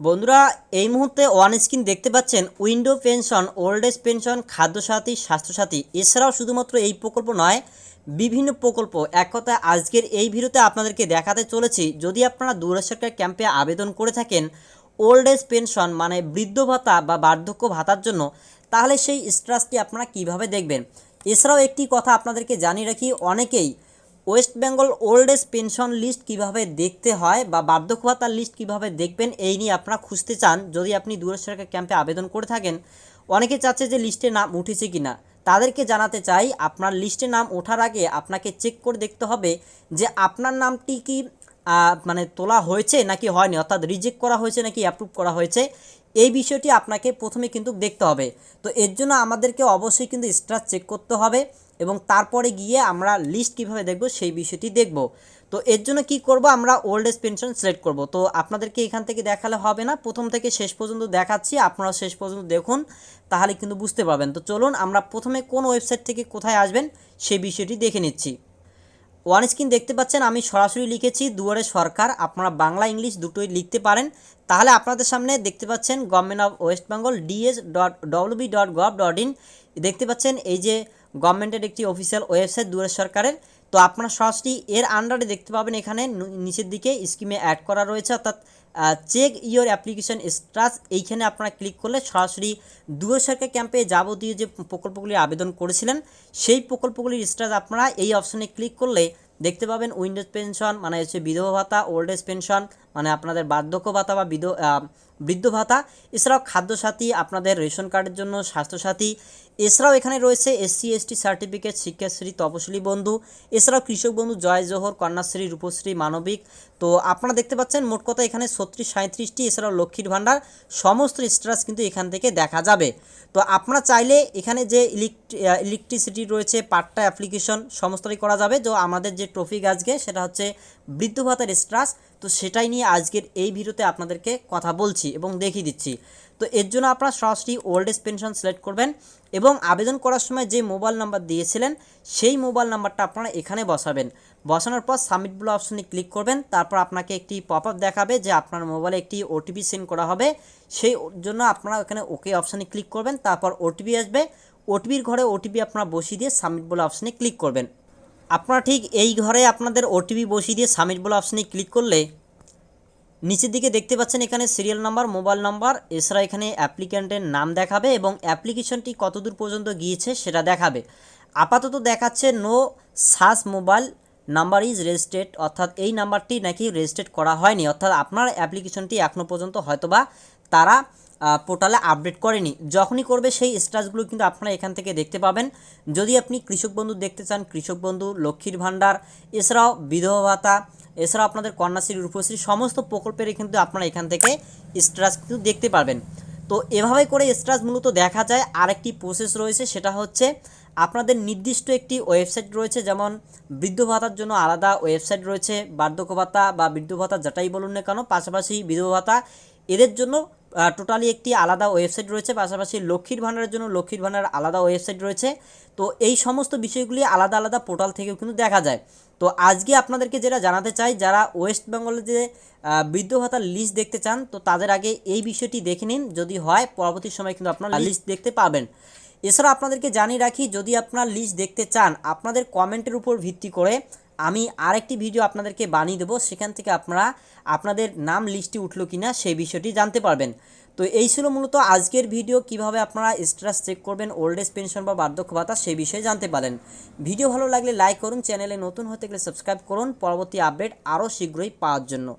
বন্ধুরা, এই মুহূর্তে ওয়ান স্ক্রিন দেখতে পাচ্ছেন window pension old age pension Khadyasathi, Swasthyasathi. এছাড়াও শুধুমাত্র এই প্রকল্প নয়, বিভিন্ন প্রকল্প। এক কথায়, আজকের এই ভিডিওতে আপনাদেরকে দেখাতে চলেছি, যদি আপনারা দূরের সরকার ক্যাম্পে আবেদন করে থাকেন ওল্ড এজ পেনশন মানে বৃদ্ধ ভাতা বা বার্ধক্য ভাতার জন্য, তাহলে সেই স্ট্রাসটি আপনারা কীভাবে দেখবেন? এছাড়াও একটি কথা আপনাদেরকে জানিয়ে রাখি, অনেকেই West Bengal old age pension list কীভাবে দেখতে হয় বা বার্ধক্য ভাতার লিস্ট কীভাবে দেখবেন, এই নিয়ে আপনারা খুঁজতে চান। যদি আপনি দূরের সরকার ক্যাম্পে আবেদন করে থাকেন, অনেকে চাচ্ছে যে লিস্টে নাম উঠেছে কি না তাদেরকে জানাতে চাই, আপনার লিস্টে নাম ওঠার আগে আপনাকে চেক করে দেখতে হবে যে আপনার নামটি কি মানে তোলা হয়েছে নাকি হয়নি, অর্থাৎ রিজেক্ট করা হয়েছে নাকি অ্যাপ্রুভ করা হয়েছে। এই বিষয়টি আপনাকে প্রথমে কিন্তু দেখতে হবে। তো এর জন্য আমাদেরকে অবশ্যই কিন্তু স্ট্রাস চেক করতে হবে এবং তারপরে গিয়ে আমরা লিস্ট কীভাবে দেখব সেই বিষয়টি দেখব। তো এর জন্য কি করব? আমরা ওল্ড এজ পেনশন সিলেক্ট করব। তো আপনাদেরকে এখান থেকে দেখালে হবে না। প্রথম থেকে শেষ পর্যন্ত দেখাচ্ছি। আপনারা শেষ পর্যন্ত দেখুন, তাহলে কিন্তু বুঝতে পারবেন। তো চলুন, আমরা প্রথমে কোন ওয়েবসাইট থেকে কোথায় আসবেন সেই বিষয়টি দেখে নিচ্ছি। ওয়ান স্ক্রিন দেখতে পাচ্ছেন, আমি সরাসরি লিখেছি, দুয়ারে সরকার, আপনারা বাংলা, ইংলিশ দুটোই লিখতে পারেন। তাহলে আপনাদের সামনে দেখতে পাচ্ছেন government of West Bengal DS dot WB dot gov dot in দেখতে পাচ্ছেন এই যে গভর্নমেন্টের একটি অফিসিয়াল ওয়েবসাইট দুয়ারে সরকারের তো আপনারা সরাসরি এর আন্ডারে দেখতে পাবেন এখানে নিচের দিকে স্কিমে অ্যাড করা রয়েছে, অর্থাৎ চেক ইওর অ্যাপ্লিকেশন স্ট্রাস এইখানে আপনারা ক্লিক করলে সরাসরি দুয়ারে সরকার ক্যাম্পে যাবতীয় যে প্রকল্পগুলি আবেদন করেছিলেন, সেই প্রকল্পগুলির স্ট্রাস আপনারা এই অপশনে ক্লিক করলে দেখতে পাবেন উইন্ডোজ পেনশন মানে হচ্ছে বিধবা ভাতা ওল্ড এজ পেনশন মানে আপনাদের বার্ধক্য ভাতা বা বিধ বৃদ্ধ ভাতা, এছাড়াও খাদ্যসাথী, আপনাদের রেশন কার্ডের জন্য স্বাস্থ্যসাথী, এছাড়াও এখানে রয়েছে এসসি, এসটি সার্টিফিকেট, শিক্ষাশ্রী, তপশিলি বন্ধু, এছাড়াও কৃষক বন্ধু জয় জোহর, কন্যাশ্রী, রূপশ্রী, মানবিক। তো আপনারা দেখতে পাচ্ছেন মোট কথা এখানে ছত্রিশ সাঁত্রিশটি এছাড়াও লক্ষ্মীর ভাণ্ডার, সমস্ত স্ট্রাস কিন্তু এখান থেকে দেখা যাবে। তো আপনারা চাইলে এখানে যে ইলেকট্রিসিটি রয়েছে, পাট্টা অ্যাপ্লিকেশন, সমস্তটাই করা যাবে। তো আমাদের যে টপিক আজকে সেটা হচ্ছে বৃদ্ধ ভাতার স্ট্রাস তো সেটাই নিয়ে আজকের এই ভিডিওতে আপনাদেরকে কথা বলছি এবং দেখিয়ে দিচ্ছি। তো এর জন্য আপনারা সরাসরি ওল্ড এজ পেনশন সিলেক্ট করবেন এবং আবেদন করার সময় যে মোবাইল নাম্বার দিয়েছিলেন, সেই মোবাইল নাম্বারটা আপনারা এখানে বসাবেন। বসানোর পর সাবমিট বলে অপশনে ক্লিক করবেন, তারপর আপনাকে একটি পপ আপ দেখাবে যে আপনার মোবাইলে একটি ওটিপি সেন্ড করা হবে। সেই জন্য আপনারা এখানে ওকে অপশানে ক্লিক করবেন, তারপর ওটিপি আসবে। ওটিপির ঘরে ওটিপি আপনারা বসিয়ে দিয়ে সাবমিট বলে অপশানে ক্লিক করবেন। আপনারা ঠিক এই ঘরে আপনাদের ওটিপি বসিয়ে দিয়ে সাবমিট বলে অপশানে ক্লিক করলে নিচের দিকে দেখতে পাচ্ছেন এখানে সিরিয়াল নাম্বার মোবাইল নাম্বার এছাড়া এখানে অ্যাপ্লিক্যান্টের নাম দেখাবে এবং অ্যাপ্লিকেশনটি কতদূর পর্যন্ত গিয়েছে সেটা দেখাবে। আপাতত দেখাচ্ছে no such mobile number is registered অর্থাৎ এই নাম্বারটি নাকি রেজিস্ট্রেট করা হয়নি। অর্থাৎ আপনার অ্যাপ্লিকেশনটি এখনও পর্যন্ত হয়তোবা তারা পোর্টালে আপডেট করেনি। যখনই করবে সেই স্টাসগুলো কিন্তু আপনারা এখান থেকে দেখতে পাবেন। যদি আপনি কৃষক বন্ধু দেখতে চান, কৃষক বন্ধু, লক্ষ্মীর ভাণ্ডার, এছাড়াও বিধবা ভাতা, এছাড়াও আপনাদের কন্যাশ্রী, রূপশ্রী, সমস্ত প্রকল্পের কিন্তু আপনারা এখান থেকে স্ট্রাস কিন্তু দেখতে পারবেন। তো এভাবে করে স্ট্রাস মূলত দেখা যায়। আরেকটি প্রসেস রয়েছে, সেটা হচ্ছে আপনাদের নির্দিষ্ট একটি ওয়েবসাইট রয়েছে, যেমন বৃদ্ধ ভাতার জন্য আলাদা ওয়েবসাইট রয়েছে। বার্ধক্য ভাতা বা বৃদ্ধ ভাতা, যেটাই বলুন না কেন, পাশাপাশি বিধবা ভাতা, এদের জন্য টোটালি একটি আলাদা ওয়েবসাইট রয়েছে পাশাপাশি লক্ষ্মীর ভাণ্ডারের জন্য লক্ষ্মীর ভাণ্ডার আলাদা ওয়েবসাইট রয়েছে। তো এই সমস্ত বিষয়গুলি আলাদা আলাদা পোর্টাল থেকেও কিন্তু দেখা যায়। তো আজকে আপনাদেরকে যেটা জানাতে চাই যারা ওয়েস্ট বেঙ্গলের যে বৃদ্ধ ভাতার লিস্ট দেখতে চান তো তাদের আগে এই বিষয়টি দেখে নিন। যদি হয় পরবর্তী সময় কিন্তু আপনারা লিস্ট দেখতে পাবেন। এছাড়া আপনাদেরকে জানিয়ে রাখি যদি আপনার লিস্ট দেখতে চান আপনাদের কমেন্টের উপর ভিত্তি করে আমি আরেকটি ভিডিও আপনাদেরকে বানিয়ে দেবো, সেখান থেকে আপনারা আপনাদের নাম লিস্টে উঠল কিনা সেই বিষয়টি জানতে পারবেন। তো এই ছিল মূলত আজকের ভিডিও, কীভাবে আপনারা স্ট্রাস চেক করবেন ওল্ড এজ পেনশন বা বার্ধক্য ভাতা সেই বিষয়ে জানতে পারেন। ভিডিও ভালো লাগলে লাইক করুন চ্যানেলে নতুন হতে গেলে সাবস্ক্রাইব করুন, পরবর্তী আপডেট আরও শীঘ্রই পাওয়ার জন্য।